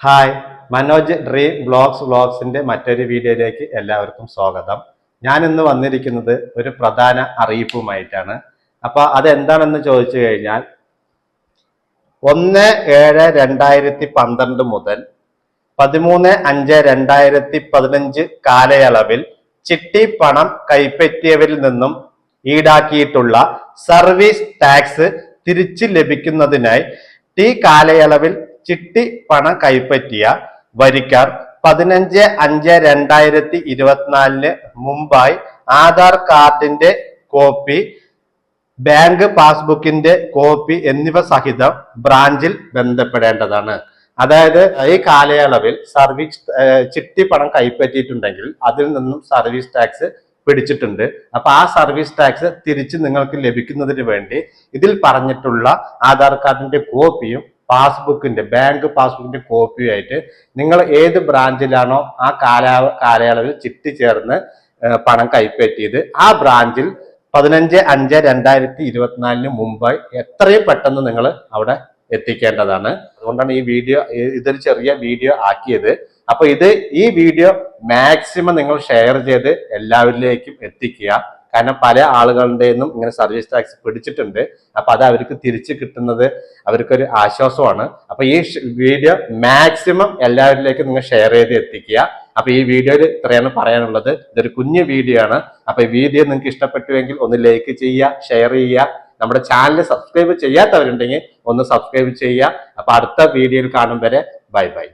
Hi Manoj dream blogs വ്ളോഗ്സിന്റെ മറ്റൊരു വീഡിയോയിലേക്ക് എല്ലാവർക്കും സ്വാഗതം. ഞാൻ ഇന്ന് വന്നിരിക്കുന്നത് ഒരു പ്രധാന അറിയിപ്പുമായിട്ടാണ്. അപ്പോൾ അതെന്താണെന്ന് ചോദിച്ചു കഴിഞ്ഞാൽ ഒന്ന് ഏഴ് രണ്ടായിരത്തി പന്ത്രണ്ട് മുതൽ പതിമൂന്ന് അഞ്ച് രണ്ടായിരത്തി പതിനഞ്ച് കാലയളവിൽ ചിട്ടി പണം കൈപ്പറ്റിയവരിൽ നിന്നും ഈടാക്കിയിട്ടുള്ള സർവീസ് ടാക്സ് തിരിച്ചു ലഭിക്കുന്നതിനായി ടി കാലയളവിൽ ചിട്ടി പണം കൈപ്പറ്റിയ വരിക്കാർ പതിനഞ്ച് അഞ്ച് രണ്ടായിരത്തി ഇരുപത്തിനാലിന് മുമ്പായി ആധാർ കാർഡിന്റെ കോപ്പി ബാങ്ക് പാസ്ബുക്കിന്റെ കോപ്പി എന്നിവ സഹിതം ബ്രാഞ്ചിൽ ബന്ധപ്പെടേണ്ടതാണ്. അതായത് ഈ കാലയളവിൽ സർവീസ് ചിട്ടി പണം കൈപ്പറ്റിയിട്ടുണ്ടെങ്കിൽ അതിൽ നിന്നും സർവീസ് ടാക്സ് പിടിച്ചിട്ടുണ്ട്. അപ്പൊ ആ സർവീസ് ടാക്സ് തിരിച്ച് നിങ്ങൾക്ക് ലഭിക്കുന്നതിന് വേണ്ടി ഇതിൽ പറഞ്ഞിട്ടുള്ള ആധാർ കാർഡിന്റെ കോപ്പിയും പാസ്ബുക്കിന്റെ ബാങ്ക് പാസ്ബുക്കിന്റെ കോപ്പിയായിട്ട് നിങ്ങൾ ഏത് ബ്രാഞ്ചിലാണോ ആ കാലാ കാലയളവിൽ ചിട്ടി ചേർന്ന് പണം കൈപ്പറ്റിയത് ആ ബ്രാഞ്ചിൽ പതിനഞ്ച് അഞ്ച് രണ്ടായിരത്തി ഇരുപത്തിനാലിന് മുമ്പായി എത്രയും പെട്ടെന്ന് നിങ്ങൾ അവിടെ എത്തിക്കേണ്ടതാണ്. അതുകൊണ്ടാണ് ഈ വീഡിയോ ഇതൊരു ചെറിയ വീഡിയോ ആക്കിയത്. അപ്പൊ ഇത് ഈ വീഡിയോ മാക്സിമം നിങ്ങൾ ഷെയർ ചെയ്ത് എല്ലാവരിലേക്കും എത്തിക്കുക. കാരണം പല ആളുകളുടെ നിന്നും ഇങ്ങനെ സർവീസ് ടാക്സ് പിടിച്ചിട്ടുണ്ട്. അപ്പൊ അത് അവർക്ക് തിരിച്ചു കിട്ടുന്നത് അവർക്കൊരു ആശ്വാസമാണ്. അപ്പൊ ഈ വീഡിയോ മാക്സിമം എല്ലാവരിലേക്കും നിങ്ങൾ ഷെയർ ചെയ്ത് എത്തിക്കുക. അപ്പൊ ഈ വീഡിയോയിൽ ഇത്രയാണ് പറയാനുള്ളത്. ഇതൊരു കുഞ്ഞു വീഡിയോ ആണ്. അപ്പൊ ഈ വീഡിയോ നിങ്ങൾക്ക് ഇഷ്ടപ്പെട്ടുവെങ്കിൽ ഒന്ന് ലൈക്ക് ചെയ്യുക ഷെയർ ചെയ്യുക. നമ്മുടെ ചാനൽ സബ്സ്ക്രൈബ് ചെയ്യാത്തവരുണ്ടെങ്കിൽ ഒന്ന് സബ്സ്ക്രൈബ് ചെയ്യുക. അപ്പൊ അടുത്ത വീഡിയോയിൽ കാണും വരെ. Bye bye.